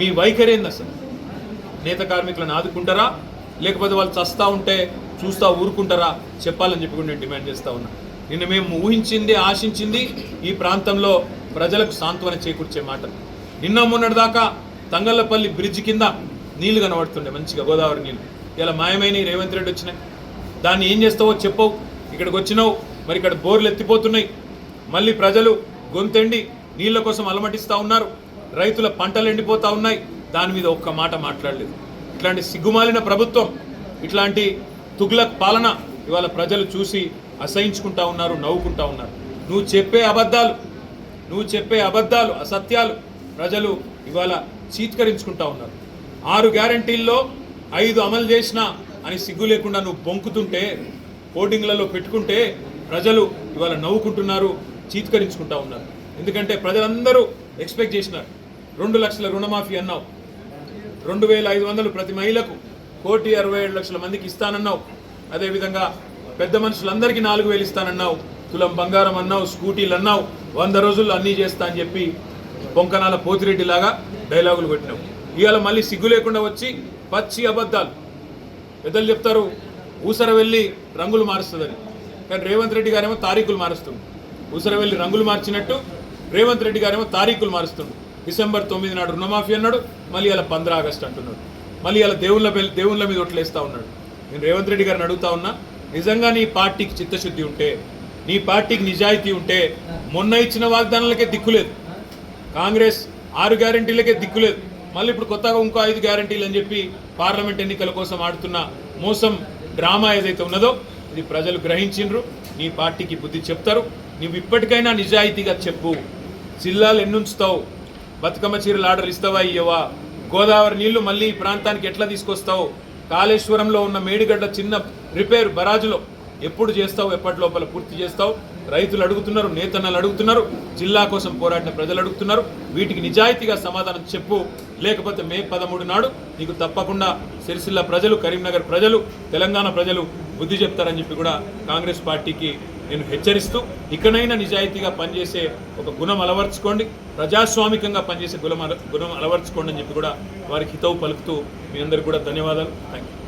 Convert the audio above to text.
మీ వైఖరి ఏంది అసలు? నేత కార్మికులను ఆదుకుంటారా? లేకపోతే వాళ్ళు చస్తా ఉంటే చూస్తా ఊరుకుంటారా? చెప్పాలని చెప్పి కూడా నేను డిమాండ్ చేస్తా ఉన్నా. నిన్న మేము ఊహించింది ఆశించింది ఈ ప్రాంతంలో ప్రజలకు సాంత్వన చేకూర్చే మాట. నిన్న మొన్నటి దాకా తంగళ్ళపల్లి బ్రిడ్జ్ కింద నీళ్ళు కనబడుతుండే మంచిగా గోదావరి నీళ్ళు ఇలా మాయమైన రేవంత్ రెడ్డి వచ్చినాయి. దాన్ని ఏం చేస్తావో చెప్పవు. ఇక్కడికి వచ్చినావు మరి ఇక్కడ బోర్లు ఎత్తిపోతున్నాయి. మళ్ళీ ప్రజలు గొంతెండి నీళ్ళ కోసం అలమటిస్తూ ఉన్నారు. రైతుల పంటలు ఎండిపోతూ ఉన్నాయి. దాని మీద ఒక్క మాట మాట్లాడలేదు. ఇట్లాంటి సిగ్గుమాలిన ప్రభుత్వం ఇట్లాంటి తుగ్లక్ పాలన ఇవాళ ప్రజలు చూసి అసహించుకుంటా ఉన్నారు నవ్వుకుంటా ఉన్నారు. నువ్వు చెప్పే అబద్ధాలు నువ్వు చెప్పే అబద్ధాలు అసత్యాలు ప్రజలు ఇవాళ చీత్కరించుకుంటా ఉన్నారు. ఆరు గ్యారంటీల్లో ఐదు అమలు చేసినా అని సిగ్గు లేకుండా నువ్వు బొంకుతుంటే హోర్డింగ్లలో పెట్టుకుంటే ప్రజలు ఇవాళ నవ్వుకుంటున్నారు చీత్కరించుకుంటా ఉన్నారు. ఎందుకంటే ప్రజలందరూ ఎక్స్పెక్ట్ చేసినారు రెండు లక్షల రుణమాఫీ అన్నావు. రెండు వేల ఐదు వందలు ప్రతి మహిళకు కోటి అరవై ఏడు లక్షల మందికి ఇస్తానన్నావు. అదేవిధంగా పెద్ద మనుషులందరికీ నాలుగు వేలు ఇస్తానన్నావు. తులం బంగారం అన్నావు స్కూటీలు అన్నావు వంద రోజుల్లో అన్నీ చేస్తా అని చెప్పి బొంకనాల పోతిరెడ్డి లాగా డైలాగులు కొట్టినావు. ఇవాళ మళ్ళీ సిగ్గు లేకుండా వచ్చి పచ్చి అబద్ధాలు. పెద్దలు చెప్తారు ఊసర వెళ్ళి రంగులు మారుస్తుందని. కానీ రేవంత్ రెడ్డి గారేమో తారీఖులు మారుస్తుంది. ఊసర వెళ్ళి రంగులు మార్చినట్టు రేవంత్ రెడ్డి గారేమో తారీఖులు మారుస్తుండు. డిసెంబర్ తొమ్మిది నాడు రుణమాఫీ అన్నాడు మళ్ళీ అలా పంద్ర ఆగస్ట్ అంటున్నాడు. మళ్ళీ అలా దేవుళ్ళ దేవుళ్ళ మీద ఒట్లేస్తూ ఉన్నాడు. నేను రేవంత్ రెడ్డి గారిని అడుగుతా ఉన్నా నిజంగా నీ పార్టీకి చిత్తశుద్ధి ఉంటే నీ పార్టీకి నిజాయితీ ఉంటే మొన్న ఇచ్చిన వాగ్దానాలకే దిక్కులేదు కాంగ్రెస్ ఆరు గ్యారంటీలకే దిక్కులేదు మళ్ళీ ఇప్పుడు కొత్తగా ఇంకో ఐదు గ్యారంటీలు అని చెప్పి పార్లమెంట్ ఎన్నికల కోసం ఆడుతున్న మోసం డ్రామా ఏదైతే ఉన్నదో ఇది ప్రజలు గ్రహించిండ్రు నీ పార్టీకి బుద్ధి చెప్తారు. నువ్వు ఇప్పటికైనా నిజాయితీగా చెప్పు. జిల్లాలు ఎన్నుంచుతావు. బతుకమ్మ చీరలు ఆర్డర్ ఇస్తావా ఇయ్యవా? గోదావరి నీళ్ళు మళ్ళీ ఈ ప్రాంతానికి ఎట్లా తీసుకొస్తావు? కాళేశ్వరంలో ఉన్న మేడిగడ్డ చిన్న రిపేర్ బరాజులో ఎప్పుడు చేస్తావు? ఎప్పటి లోపల పూర్తి చేస్తావు? రైతులు అడుగుతున్నారు నేతన్నలు అడుగుతున్నారు జిల్లా కోసం పోరాడిన ప్రజలు అడుగుతున్నారు. వీటికి నిజాయితీగా సమాధానం చెప్పు. లేకపోతే మే పదమూడు నాడు నీకు తప్పకుండా సిరిసిల్ల ప్రజలు కరీంనగర్ ప్రజలు తెలంగాణ ప్రజలు బుద్ధి చెప్తారని చెప్పి కూడా కాంగ్రెస్ పార్టీకి నేను హెచ్చరిస్తూ ఇకనైనా నిజాయితీగా పనిచేసే ఒక గుణం అలవర్చుకోండి ప్రజాస్వామికంగా పనిచేసే గుణం అల- గుణం అలవర్చుకోండి అని చెప్పి కూడా వారికి హితవు పలుకుతూ మీ అందరికీ కూడా ధన్యవాదాలు. Thank you